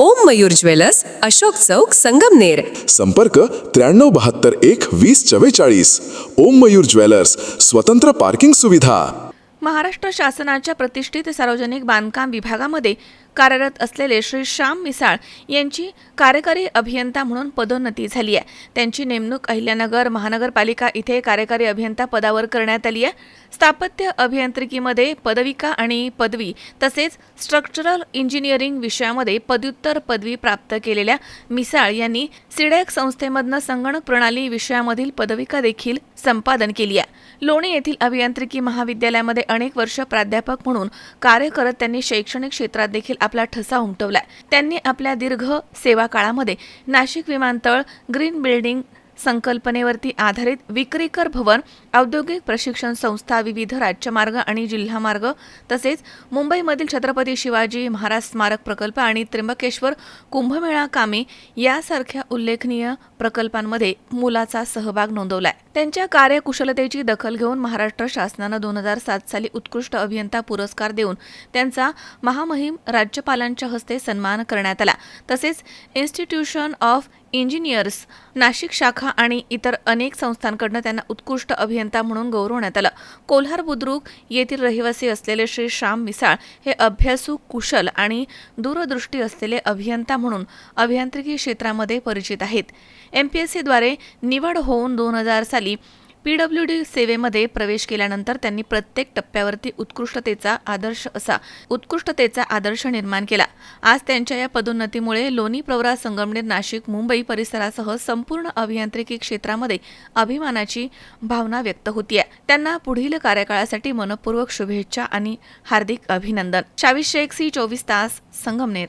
ओम Mayur jewellers Ashok चौक संगमनेर. संपर्क त्र्याण्णव बहात्तर एक वीस चव्वेचाळीस. ओम मयूर ज्वेलर्स स्वतंत्र पार्किंग सुविधा. महाराष्ट्र शासनाच्या प्रतिष्ठित सार्वजनिक बांधकाम विभागामध्ये कार्यरत असलेले श्री श्याम मिसाळ यांची कार्यकारी अभियंता म्हणून पदोन्नती झाली आहे. त्यांची नेमणूक अहिल्यानगर महानगरपालिका इथे कार्यकारी अभियंता पदावर करण्यात आली आहे. स्थापत्य अभियांत्रिकीमध्ये पदविका आणि पदवी तसेच स्ट्रक्चरल इंजिनिअरिंग विषयामध्ये पदव्युत्तर पदवी प्राप्त केलेल्या मिसाळ यांनी सिडॅक संस्थेमधनं संगणक प्रणाली विषयामधील पदविका देखील संपादन केली आहे. लोणी येथील अभियांत्रिकी महाविद्यालयामध्ये अनेक वर्ष प्राध्यापक म्हणून कार्य करत त्यांनी शैक्षणिक क्षेत्रात देखील आपला ठसा उमटवलाय. त्यांनी आपल्या दीर्घ सेवा काळामध्ये नाशिक विमानतळ ग्रीन बिल्डिंग संकल्पनेवरती आधारित विक्रीकर भवन औद्योगिक प्रशिक्षण संस्था विविध राज्यमार्ग आणि जिल्हामार्ग तसेच मुंबईमधील छत्रपती शिवाजी महाराज स्मारक प्रकल्प आणि त्र्यंबकेश्वर कुंभमेळा कामे यासारख्या उल्लेखनीय प्रकल्पांमध्ये मुलाचा सहभाग नोंदवलाय. त्यांच्या कार्यकुशलतेची दखल घेऊन महाराष्ट्र शासनानं दोन हजार सात साली उत्कृष्ट अभियंता पुरस्कार देऊन त्यांचा महामहिम राज्यपालांच्या हस्ते सन्मान करण्यात आला. तसेच इन्स्टिट्यूशन ऑफ इंजिनियर्स नाशिक शाखा आणि इतर अनेक संस्थांकडनं त्यांना उत्कृष्ट अभियंता म्हणून गौरवण्यात आलं. कोल्हार बुद्रुक येथील रहिवासी असलेले श्री श्याम मिसाळ हे अभ्यासू कुशल आणि दूरदृष्टी असलेले अभियंता म्हणून अभियांत्रिकी क्षेत्रामध्ये परिचित आहेत. एम पी एस सीद्वारे निवड होऊन दोन हजार साली पी डब्ल्यू डी सेवेमध्ये प्रवेश केल्यानंतर त्यांनी प्रत्येक टप्प्यावरती उत्कृष्टतेचा आदर्श असा उत्कृष्टतेचा आदर्श निर्माण केला. आज त्यांच्या या पदोन्नतीमुळे लोणी प्रवरा संगमनेर नाशिक मुंबई परिसरासह संपूर्ण अभियांत्रिकी क्षेत्रामध्ये अभिमानाची भावना व्यक्त होतीये. त्यांना पुढील कार्यकाळासाठी मनपूर्वक शुभेच्छा आणि हार्दिक अभिनंदन. शावीस शेख सी चोवीस तास Sangamner